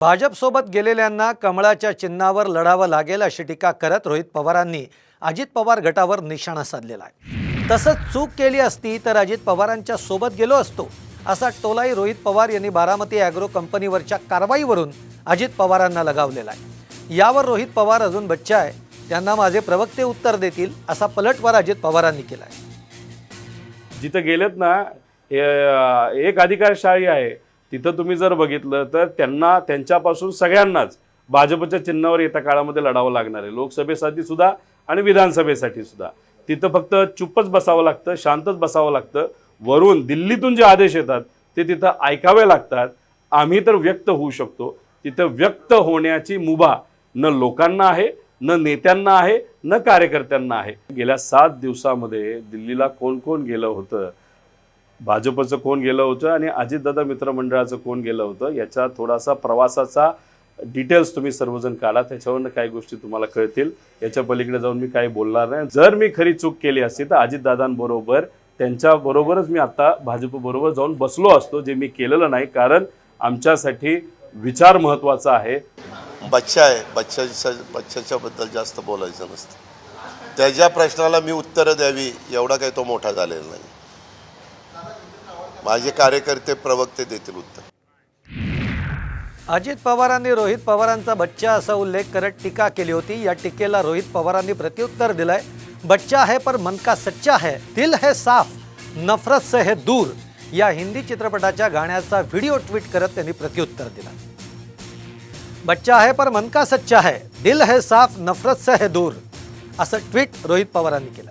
भाजपसोबत गेलेल्यांना कमळाच्या चिन्हावर लढावं लागेल अशी टीका करत रोहित पवारांनी अजित पवार गटावर निशाणा साधलेला आहे. तसंच चूक केली असती तर अजित पवारांच्या सोबत गेलो असतो असा टोलाही रोहित पवार यांनी बारामती ॲग्रो कंपनीवरच्या कारवाईवरून अजित पवारांना लगावलेला आहे. यावर रोहित पवार अजून बच्चा आहे त्यांना माझे प्रवक्ते उत्तर देतील असा पलटवार अजित पवारांनी केला आहे. जिथं गेलेत ना एक अधिकारशाही आहे. तिथं तुम्ही जर बघितलं तर त्यांना त्यांच्यापासून सगळ्यांनाच भाजपच्या चिन्हावर येत्या काळामध्ये लढावं लागणार आहे. लोकसभेसाठी सुद्धा आणि विधानसभेसाठी सुद्धा. तिथं फक्त चुप्पच बसावं लागतं शांतच बसावं लागतं. वरून दिल्लीतून जे आदेश येतात ते तिथं ऐकावे लागतात. आम्ही तर व्यक्त होऊ शकतो. तिथं व्यक्त होण्याची मुभा न लोकांना आहे न नेत्यांना आहे न कार्यकर्त्यांना आहे. गेल्या सात दिवसामध्ये दिल्लीला कोण कोण गेलं होतं? भाजपचं कोण गेलं होतं आणि अजितदादा मित्रमंडळाचं कोण गेलं होतं याचा थोडासा प्रवासाचा डिटेल्स तुम्ही सर्वजण काढा. त्याच्यावरनं काही गोष्टी तुम्हाला कळतील. याच्या पलीकडे जाऊन मी काही बोलणार नाही. जर मी खरी चूक केली असती तर अजितदादांबरोबर त्यांच्याबरोबरच मी आता भाजपबरोबर जाऊन बसलो असतो जे मी केलेलं नाही. कारण आमच्यासाठी विचार महत्त्वाचा आहे. बच्चा आहे. बच्चाच्या बच्चाच्याबद्दल जास्त बोलायचं नसतं. त्याच्या प्रश्नाला मी उत्तरं द्यावी एवढा काही तो मोठा झालेला नाही. माझे कार्यकर्ते प्रवक्ते देतील उत्तर. अजित पवारांनी रोहित पवारांचा बच्चा असा उल्लेख करत टीका केली होती. या टीकेला रोहित पवारांनी प्रत्युत्तर दिलंय. बच्चा है पर मन का सच्चा है? दिल है साफ नफरत से है दूर. या हिंदी चित्रपटाच्या गाण्याचा व्हिडिओ ट्विट करत त्यांनी प्रत्युत्तर दिलं. बच्चा है पर मन का सच्चा है? दिल है साफ नफरत से है दूर. असं ट्विट रोहित पवारांनी केलं.